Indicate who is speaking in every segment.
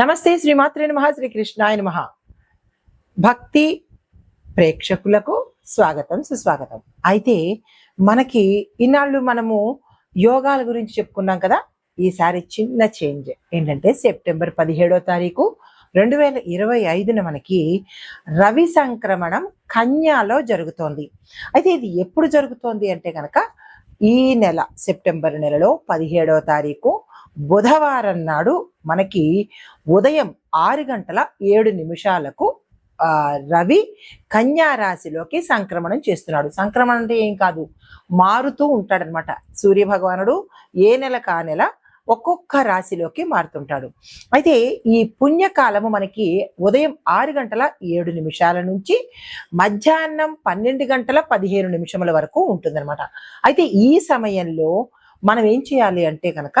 Speaker 1: నమస్తే శ్రీమాత్రే నమ శ్రీ కృష్ణాయ నమ. భక్తి ప్రేక్షకులకు స్వాగతం సుస్వాగతం. అయితే మనకి ఇన్నాళ్ళు మనము యోగాల గురించి చెప్పుకున్నాం కదా ఈసారి చిన్న చేంజ్. ఏంటంటే సెప్టెంబర్ పదిహేడో తారీఖు రెండు వేల ఇరవై ఐదున మనకి రవి సంక్రమణం కన్యాలో జరుగుతోంది. అయితే ఇది ఎప్పుడు జరుగుతోంది అంటే కనుక ఈ నెల సెప్టెంబర్ నెలలో పదిహేడవ తారీఖు బుధవారం నాడు మనకి ఉదయం ఆరు గంటల ఏడు నిమిషాలకు రవి కన్యా రాశిలోకి సంక్రమణం చేస్తున్నాడు. సంక్రమణం అంటే ఏం కాదు మారుతూ ఉంటాడనమాట సూర్య భగవానుడు ఏ నెల కా నెల ఒక్కొక్క రాశిలోకి మారుతుంటాడు. అయితే ఈ పుణ్యకాలము మనకి ఉదయం ఆరు గంటల ఏడు నిమిషాల నుంచి మధ్యాహ్నం పన్నెండు గంటల పదిహేను నిమిషముల వరకు ఉంటుందన్నమాట. అయితే ఈ సమయంలో మనం ఏం చేయాలి అంటే కనుక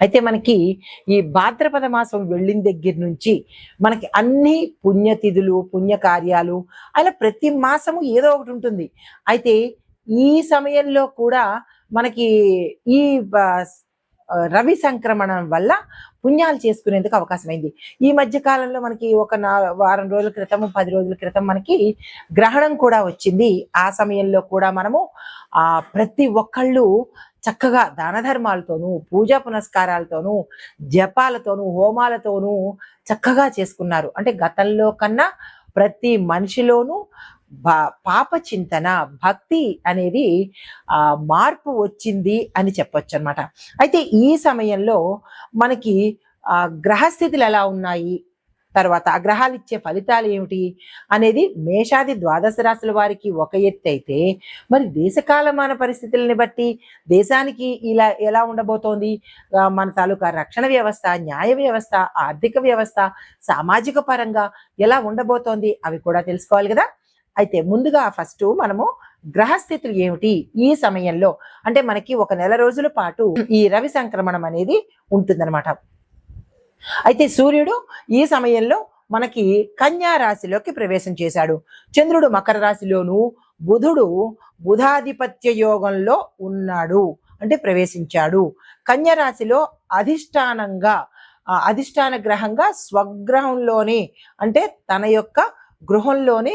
Speaker 1: అయితే మనకి ఈ భాద్రపద మాసం వెళ్ళిన దగ్గర నుంచి మనకి అన్ని పుణ్యతిథులు పుణ్యకార్యాలు అలా ప్రతి మాసము ఏదో ఒకటి ఉంటుంది. అయితే ఈ సమయంలో కూడా మనకి ఈ రవి సంక్రమణం వల్ల పుణ్యాలు చేసుకునేందుకు అవకాశం అయింది ఈ మధ్య కాలంలో మనకి ఒక నా వారం రోజుల క్రితం పది రోజుల క్రితం మనకి గ్రహణం కూడా వచ్చింది. ఆ సమయంలో కూడా మనము ఆ ప్రతి ఒక్కళ్ళు చక్కగా దాన ధర్మాలతోనూ పూజా పునస్కారాలతోనూ జపాలతోనూ హోమాలతోనూ చక్కగా చేసుకున్నారు. అంటే గతంలో కన్నా ప్రతి మనిషిలోనూ పాప చింతన భక్తి అనేది మార్పు వచ్చింది అని చెప్పొచ్చు అనమాట అయితే ఈ సమయంలో మనకి గ్రహస్థితులు ఎలా ఉన్నాయి? తర్వాత ఆ గ్రహాలు ఇచ్చే ఫలితాలు ఏమిటి? అనేది మేషాది ద్వాదశ రాశుల వారికి ఒక ఎత్తు అయితే మరి దేశకాలమాన పరిస్థితులని బట్టి దేశానికి ఇలా ఎలా ఉండబోతోంది? మన తాలూకా రక్షణ వ్యవస్థ న్యాయ వ్యవస్థ ఆర్థిక వ్యవస్థ సామాజిక పరంగా ఎలా ఉండబోతోంది? అవి కూడా తెలుసుకోవాలి కదా? అయితే ముందుగా ఫస్ట్ మనము గ్రహస్థితులు ఏమిటి ఈ సమయంలో? అంటే మనకి ఒక నెల రోజుల పాటు ఈ రవి సంక్రమణం అనేది ఉంటుందన్నమాట. అయితే సూర్యుడు ఈ సమయంలో మనకి కన్యా రాశిలోకి ప్రవేశం చేశాడు. చంద్రుడు మకర రాశిలోను బుధుడు బుధాధిపత్య యోగంలో ఉన్నాడు. అంటే ప్రవేశించాడు. కన్యా రాశిలో అధిష్టానంగా అధిష్టాన గ్రహంగా స్వగ్రహంలోనే అంటే తన యొక్క గృహంలోనే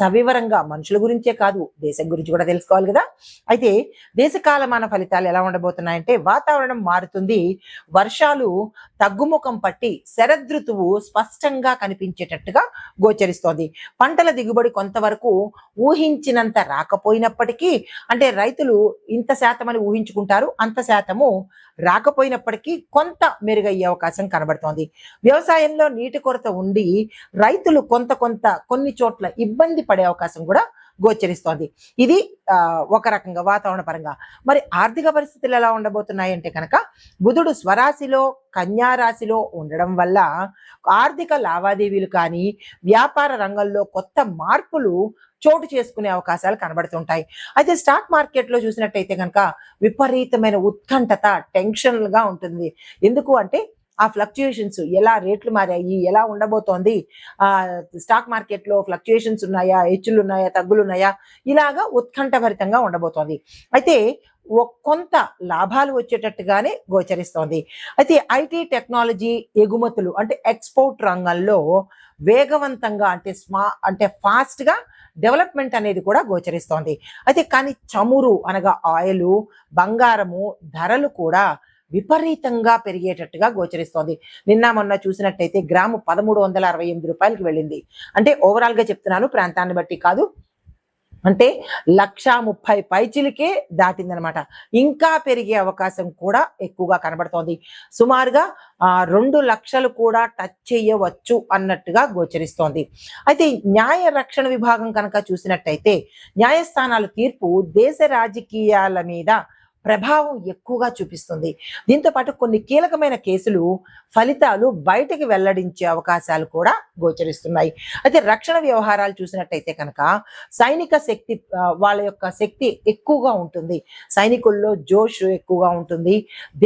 Speaker 1: సవివరంగా మనుషుల గురించే కాదు దేశం గురించి కూడా తెలుసుకోవాలి కదా. అయితే దేశకాలమాన ఫలితాలు ఎలా ఉండబోతున్నాయంటే వాతావరణం మారుతుంది. వర్షాలు తగ్గుముఖం పట్టి శరదృతువు స్పష్టంగా కనిపించేటట్టుగా గోచరిస్తోంది. పంటల దిగుబడి కొంతవరకు ఊహించినంత రాకపోయినప్పటికీ అంటే రైతులు ఇంత శాతం అని ఊహించుకుంటారు అంత శాతము రాకపోయినప్పటికీ కొంత మెరుగయ్యే అవకాశం కనబడుతోంది. వ్యవసాయంలో నీటి కొరత ఉండి రైతులు కొంత కొంత కొన్ని చోట్ల ఇబ్బంది ఇబ్బంది పడే అవకాశం కూడా గోచరిస్తోంది. ఇది ఒక రకంగా వాతావరణ పరంగా. మరి ఆర్థిక పరిస్థితులు ఎలా ఉండబోతున్నాయి అంటే కనుక బుధుడు స్వరాశిలో కన్యా రాశిలో ఉండడం వల్ల ఆర్థిక లావాదేవీలు కానీ వ్యాపార రంగంలో కొత్త మార్పులు చోటు చేసుకునే అవకాశాలు కనబడుతుంటాయి. అయితే స్టాక్ మార్కెట్లో చూసినట్టయితే కనుక విపరీతమైన ఉత్కంఠత టెన్షన్గా ఉంటుంది. ఎందుకు అంటే ఆ ఫ్లక్చుయేషన్స్ ఎలా రేట్లు మారాయి ఎలా ఉండబోతోంది ఆ స్టాక్ మార్కెట్లో ఫ్లక్చుయేషన్స్ ఉన్నాయా హెచ్చులు ఉన్నాయా తగ్గులు ఉన్నాయా ఇలాగా ఉత్కంఠభరితంగా ఉండబోతోంది. అయితే ఒ- కొంత లాభాలు వచ్చేటట్టుగానే గోచరిస్తోంది. అయితే ఐటీ టెక్నాలజీ ఎగుమతులు అంటే ఎక్స్పోర్ట్ రంగంలో వేగవంతంగా అంటే స్మా అంటే ఫాస్ట్గా డెవలప్మెంట్ అనేది కూడా గోచరిస్తోంది. అయితే కానీ చమురు అనగా ఆయిల్ బంగారము ధరలు కూడా విపరీతంగా పెరిగేటట్టుగా గోచరిస్తోంది. నిన్న మొన్న చూసినట్టయితే గ్రాము పదమూడు వందల అరవై ఎనిమిది రూపాయలకి వెళ్ళింది. అంటే ఓవరాల్గా చెప్తున్నాను ప్రాంతాన్ని బట్టి కాదు. అంటే లక్షా ముప్పై పైచిలకే దాటిందనమాట. ఇంకా పెరిగే అవకాశం కూడా ఎక్కువగా కనబడుతోంది. సుమారుగా ఆ, రెండు లక్షలు కూడా టచ్ చేయవచ్చు అన్నట్టుగా గోచరిస్తోంది. అయితే న్యాయ రక్షణ విభాగం కనుక చూసినట్టయితే న్యాయస్థానాల తీర్పు దేశ రాజకీయాల మీద ప్రభావం ఎక్కువగా చూపిస్తుంది. దీంతో పాటు కొన్ని కీలకమైన కేసులు ఫలితాలు బయటకి వెల్లడించే అవకాశాలు కూడా గోచరిస్తున్నాయి. అయితే రక్షణ వ్యవహారాలు చూసినట్టయితే కనుక సైనిక శక్తి వాళ్ళ యొక్క శక్తి ఎక్కువగా ఉంటుంది. సైనికుల్లో జోష్ ఎక్కువగా ఉంటుంది.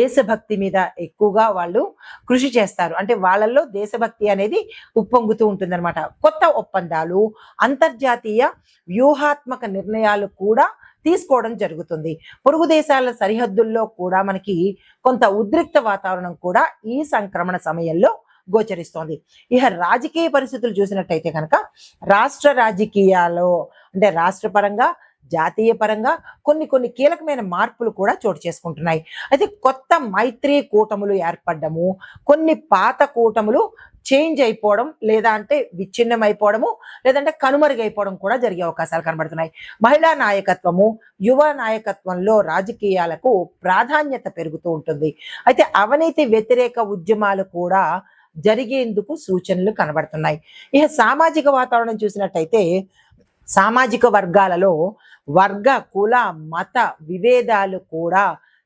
Speaker 1: దేశభక్తి మీద ఎక్కువగా వాళ్ళు కృషి చేస్తారు. అంటే వాళ్ళల్లో దేశభక్తి అనేది ఉప్పొంగుతూ ఉంటుందన్నమాట. కొత్త ఒప్పందాలు అంతర్జాతీయ వ్యూహాత్మక నిర్ణయాలు కూడా తీసుకోవడం జరుగుతుంది. పొరుగు దేశాల సరిహద్దుల్లో కూడా మనకి కొంత ఉద్రిక్త వాతావరణం కూడా ఈ సంక్రమణ సమయంలో గోచరిస్తోంది. ఇక రాజకీయ పరిస్థితులు చూసినట్టయితే కనుక రాష్ట్ర రాజకీయాల్లో అంటే రాష్ట్ర పరంగా జాతీయ పరంగా కొన్ని కొన్ని కీలకమైన మార్పులు కూడా చోటు చేసుకుంటున్నాయి. అయితే కొత్త మైత్రి కూటములు ఏర్పడ్డము కొన్ని పాత కూటములు చేంజ్ అయిపోవడం లేదా అంటే విచ్ఛిన్నం అయిపోవడము లేదంటే కనుమరుగైపోవడం కూడా జరిగే అవకాశాలు కనబడుతున్నాయి. మహిళా నాయకత్వము యువ నాయకత్వంలో రాజకీయాలకు ప్రాధాన్యత పెరుగుతూ ఉంటుంది. అయితే అవినీతి వ్యతిరేక ఉద్యమాలు కూడా జరిగేందుకు సూచనలు కనబడుతున్నాయి. ఇక సామాజిక వాతావరణం చూసినట్టయితే సామాజిక వర్గాలలో వర్గ కుల మత విభేదాలు కూడా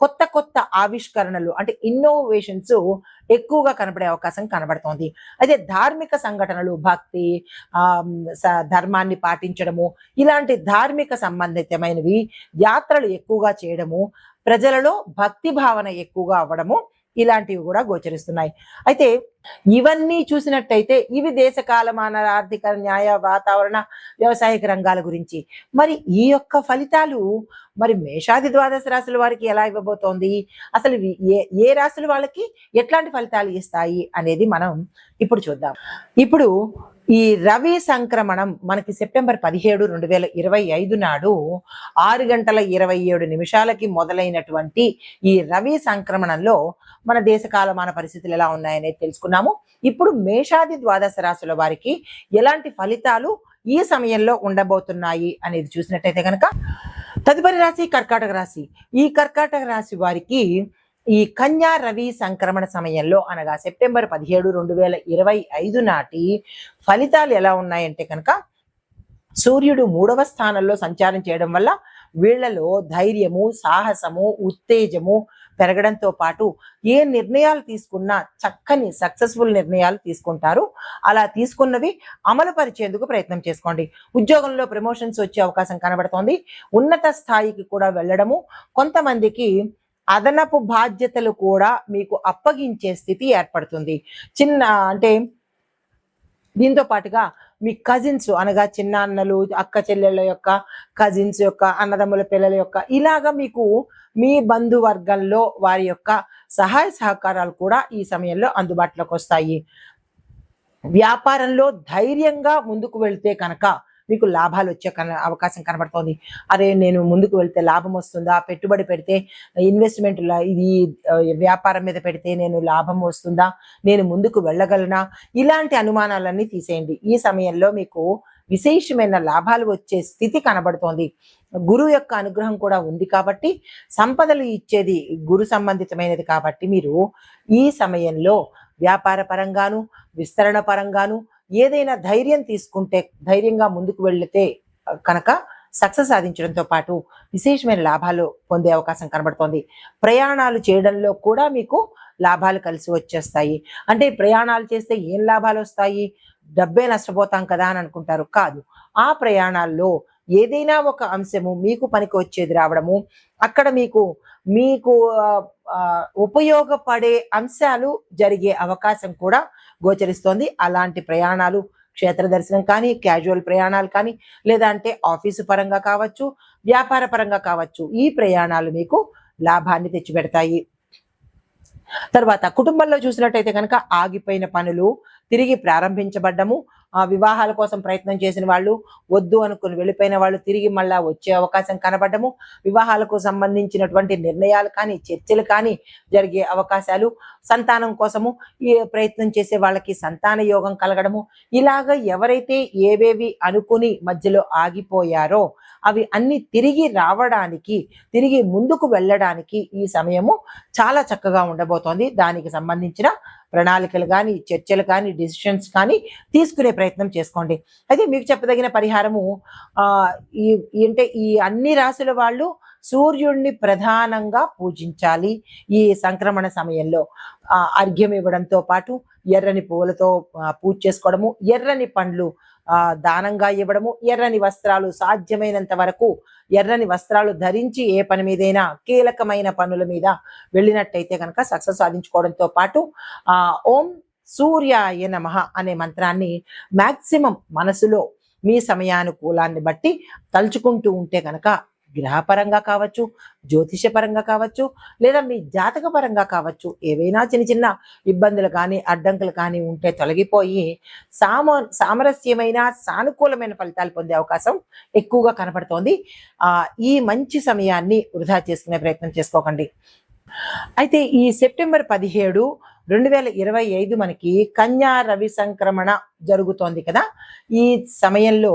Speaker 1: కొత్త కొత్త ఆవిష్కరణలు అంటే ఇన్నోవేషన్స్ ఎక్కువగా కనబడే అవకాశం కనబడుతోంది. అయితే ధార్మిక సంఘటనలు భక్తి ధర్మాన్ని పాటించడము ఇలాంటి ధార్మిక సంబంధితమైనవి యాత్రలు ఎక్కువగా చేయడము ప్రజలలో భక్తి భావన ఎక్కువగా అవ్వడము ఇలాంటివి కూడా గోచరిస్తున్నాయి. అయితే ఇవన్నీ చూసినట్టయితే ఇవి దేశ కాలమాన ఆర్థిక న్యాయ వాతావరణ వ్యవసాయక రంగాల గురించి. మరి ఈ యొక్క ఫలితాలు మరి మేషాది ద్వాదశ రాశుల వారికి ఎలా ఇవ్వబోతోంది? అసలు ఏ ఏ రాశుల వాళ్ళకి ఎట్లాంటి ఫలితాలు ఇస్తాయి అనేది మనం ఇప్పుడు చూద్దాం. ఇప్పుడు ఈ రవి సంక్రమణం మనకి సెప్టెంబర్ పదిహేడు రెండు వేల ఇరవై ఐదు నాడు ఆరు గంటల ఇరవై ఏడు నిమిషాలకి మొదలైనటువంటి ఈ రవి సంక్రమణంలో మన దేశ కాలమాన పరిస్థితులు ఎలా ఉన్నాయనేది తెలుసుకున్నాము. ఇప్పుడు మేషాది ద్వాదశ రాశుల వారికి ఎలాంటి ఫలితాలు ఈ సమయంలో ఉండబోతున్నాయి అనేది చూసినట్టయితే కనుక తదుపరి రాశి కర్కాటక రాశి. ఈ కర్కాటక రాశి వారికి ఈ కన్యా రవి సంక్రమణ సమయంలో అనగా సెప్టెంబర్ పదిహేడు రెండు వేల ఇరవై ఐదు నాటి ఫలితాలు ఎలా ఉన్నాయంటే కనుక సూర్యుడు మూడవ స్థానంలో సంచారం చేయడం వల్ల వీళ్ళలో ధైర్యము సాహసము ఉత్తేజము పెరగడంతో పాటు ఏ నిర్ణయాలు తీసుకున్నా చక్కని సక్సెస్ఫుల్ నిర్ణయాలు తీసుకుంటారు. అలా తీసుకున్నవి అమలు పరిచేందుకు ప్రయత్నం చేసుకోండి. ఉద్యోగంలో ప్రమోషన్స్ వచ్చే అవకాశం కనబడుతోంది. ఉన్నత స్థాయికి కూడా వెళ్ళడము కొంతమందికి అదనపు బాధ్యతలు కూడా మీకు అప్పగించే స్థితి ఏర్పడుతుంది. చిన్న అంటే దీంతో పాటుగా మీ కజిన్స్ అనగా చిన్న అన్నలు అక్క చెల్లెళ్ళ యొక్క కజిన్స్ యొక్క అన్నదమ్ముల పిల్లల యొక్క ఇలాగా మీకు మీ బంధువర్గంలో వారి యొక్క సహాయ సహకారాలు కూడా ఈ సమయంలో అందుబాటులోకి వస్తాయి. వ్యాపారంలో ధైర్యంగా ముందుకు వెళ్తే కనుక మీకు లాభాలు వచ్చే కన అవకాశం కనబడుతోంది. అరే నేను ముందుకు వెళ్తే లాభం వస్తుందా? పెట్టుబడి పెడితే ఇన్వెస్ట్మెంట్ ఇది వ్యాపారం మీద పెడితే నేను లాభం వస్తుందా? నేను ముందుకు వెళ్ళగలనా? ఇలాంటి అనుమానాలన్నీ తీసేయండి. ఈ సమయంలో మీకు విశేషమైన లాభాలు వచ్చే స్థితి కనబడుతోంది. గురువు యొక్క అనుగ్రహం కూడా ఉంది కాబట్టి సంపదలు ఇచ్చేది గురు సంబంధితమైనది కాబట్టి మీరు ఈ సమయంలో వ్యాపార పరంగాను విస్తరణ పరంగాను ఏదైనా ధైర్యం తీసుకుంటే ధైర్యంగా ముందుకు వెళ్తే కనుక సక్సెస్ సాధించడంతో పాటు విశేషమైన లాభాలు పొందే అవకాశం కనబడుతోంది. ప్రయాణాలు చేయడంలో కూడా మీకు లాభాలు కలిసి వచ్చేస్తాయి. అంటే ప్రయాణాలు చేస్తే ఏం లాభాలు వస్తాయి? డబ్బే నష్టపోతాం కదా అని అనుకుంటారు. కాదు. ఆ ప్రయాణాల్లో ఏదైనా ఒక అంశము మీకు పనికి వచ్చేది రావడము అక్కడ మీకు మీకు ఉపయోగపడే అంశాలు జరిగే అవకాశం కూడా గోచరిస్తోంది. అలాంటి ప్రయాణాలు క్షేత్ర దర్శనం కానీ క్యాజువల్ ప్రయాణాలు కానీ లేదా అంటే ఆఫీసు పరంగా కావచ్చు వ్యాపార పరంగా కావచ్చు ఈ ప్రయాణాలు మీకు లాభాన్ని తెచ్చిపెడతాయి. తర్వాత కుటుంబంలో చూసినట్టయితే కనుక ఆగిపోయిన పనులు తిరిగి ప్రారంభించబడ్డము వివాహాల కోసం ప్రయత్నం చేసిన వాళ్ళు వద్దు అనుకుని వెళ్ళిపోయిన వాళ్ళు తిరిగి మళ్ళా వచ్చే అవకాశం కనబడము. వివాహాలకు సంబంధించినటువంటి నిర్ణయాలు కానీ చర్చలు కానీ జరిగే అవకాశాలు సంతానం కోసము ఈ ప్రయత్నం చేసే వాళ్ళకి సంతాన యోగం కలగడము. ఇలాగ ఎవరైతే ఏవేవి అనుకుని మధ్యలో ఆగిపోయారో అవి అన్ని తిరిగి రావడానికి తిరిగి ముందుకు వెళ్ళడానికి ఈ సమయము చాలా చక్కగా ఉండబోతోంది. దానికి సంబంధించిన ప్రణాళికలు కానీ చర్చలు కానీ డిసిషన్స్ కానీ తీసుకునే ప్రయత్నం చేసుకోండి. అయితే మీకు చెప్పదగిన పరిహారము ఈ అంటే ఈ అన్ని రాశుల వాళ్ళు సూర్యుడిని ప్రధానంగా పూజించాలి ఈ సంక్రమణ సమయంలో. అర్ఘ్యం ఇవ్వడంతో పాటు ఎర్రని పువ్వులతో పూజ చేసుకోవడము ఎర్రని పండ్లు దానంగా ఇవ్వడము ఎర్రని వస్త్రాలు సాధ్యమైనంత వరకు ఎర్రని వస్త్రాలు ధరించి ఏ పని మీదైనా కీలకమైన పనుల మీద వెళ్ళినట్టయితే కనుక సక్సెస్ సాధించుకోవడంతో పాటు ఆ ఓం సూర్యాయ నమః అనే మంత్రాన్ని మాక్సిమం మనసులో మీ సమయానుకూలాన్ని బట్టి తలుచుకుంటూ ఉంటే కనుక గ్రహపరంగా కావచ్చు జ్యోతిషపరంగా కావచ్చు లేదా మీ జాతక పరంగా కావచ్చు ఏవైనా చిన్న చిన్న ఇబ్బందులు కానీ అడ్డంకులు కానీ ఉంటే తొలగిపోయి సామ సామరస్యమైన సానుకూలమైన ఫలితాలు పొందే అవకాశం ఎక్కువగా కనపడుతోంది. ఆ ఈ మంచి సమయాన్ని వృధా చేసుకునే ప్రయత్నం చేసుకోకండి. అయితే ఈ సెప్టెంబర్ పదిహేడు రెండు వేల ఇరవై ఐదు మనకి కన్యా రవి సంక్రమణ జరుగుతోంది కదా. ఈ సమయంలో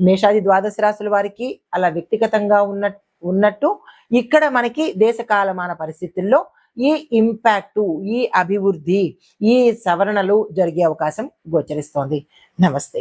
Speaker 1: మేషాది ద్వాదశ రాశుల వారికి అలా వ్యక్తిగతంగా ఉన్న ఉన్నట్టు ఇక్కడ మనకి దేశ కాలమాన పరిస్థితుల్లో ఈ ఇంపాక్టు ఈ అభివృద్ధి ఈ సవరణలు జరిగే అవకాశం గోచరిస్తోంది. నమస్తే.